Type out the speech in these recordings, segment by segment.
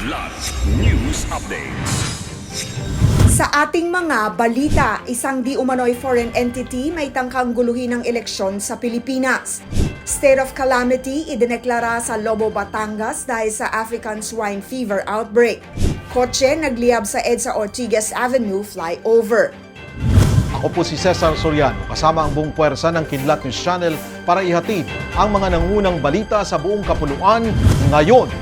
Kidlat News Updates. Sa ating mga balita, isang di umano'y foreign entity may tangkang guluhin ng eleksyon sa Pilipinas. State of calamity idineklara sa Lobo, Batangas dahil sa African swine fever outbreak. Kotse nagliyab sa EDSA Ortigas Avenue flyover. Ako po si Cesar Soriano, kasama ang buong puwersa ng Kidlat News Channel para ihatid ang mga nangunang balita sa buong kapuluan ngayon.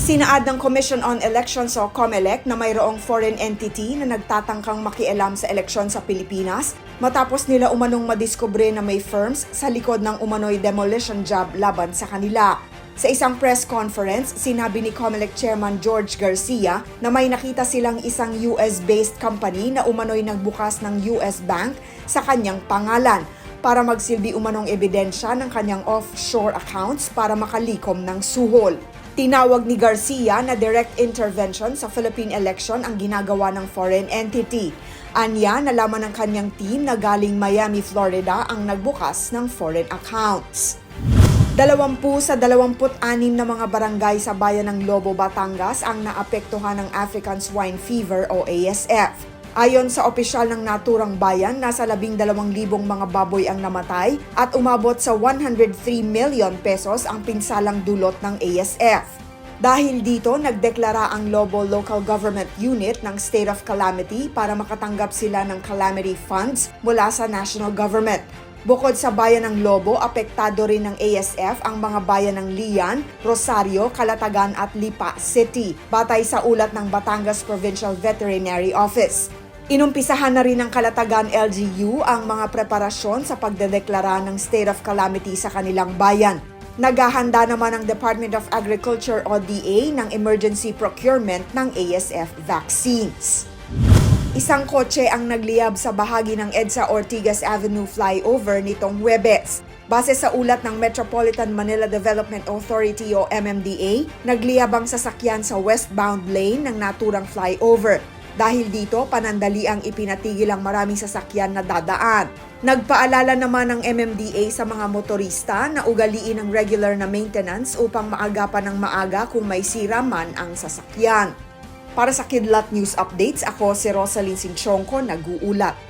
Sinaad ng Commission on Elections o COMELEC na mayroong foreign entity na nagtatangkang makialam sa eleksyon sa Pilipinas matapos nila umanong madiskubre na may firms sa likod ng umano'y demolition job laban sa kanila. Sa isang press conference, sinabi ni COMELEC Chairman George Garcia na may nakita silang isang US-based company na umano'y nagbukas ng US bank sa kanyang pangalan para magsilbi umanong ebidensya ng kanyang offshore accounts para makalikom ng suhol. Tinawag ni Garcia na direct intervention sa Philippine election ang ginagawa ng foreign entity. Anya, nalaman ng kanyang team na galing Miami, Florida ang nagbukas ng foreign accounts. Dalawampu sa 26 na mga barangay sa bayan ng Lobo, Batangas ang naapektuhan ng African Swine Fever o ASF. Ayon sa opisyal ng naturang bayan, nasa 12,000 mga baboy ang namatay at umabot sa 103 million pesos ang pinsalang dulot ng ASF. Dahil dito, nagdeklara ang Lobo Local Government Unit ng State of Calamity para makatanggap sila ng calamity funds mula sa national government. Bukod sa bayan ng Lobo, apektado rin ng ASF ang mga bayan ng Lian, Rosario, Calatagan at Lipa City, batay sa ulat ng Batangas Provincial Veterinary Office. Inumpisahan na rin ng Kalatagan LGU ang mga preparasyon sa pagdedeklara ng state of calamity sa kanilang bayan. Naghahanda naman ang Department of Agriculture o DA ng emergency procurement ng ASF vaccines. Isang kotse ang nagliyab sa bahagi ng EDSA Ortigas Avenue flyover nitong Huwebes. Base sa ulat ng Metropolitan Manila Development Authority o MMDA, nagliyab ang sasakyan sa westbound lane ng naturang flyover. Dahil dito, panandali ang ipinatigil ang maraming sasakyan na dadaan. Nagpaalala naman ng MMDA sa mga motorista na ugaliin ang regular na maintenance upang maagapan ng maaga kung may sira man ang sasakyan. Para sa Kidlat News Updates, ako si Rosalyn Sinchonko, nag-uulat.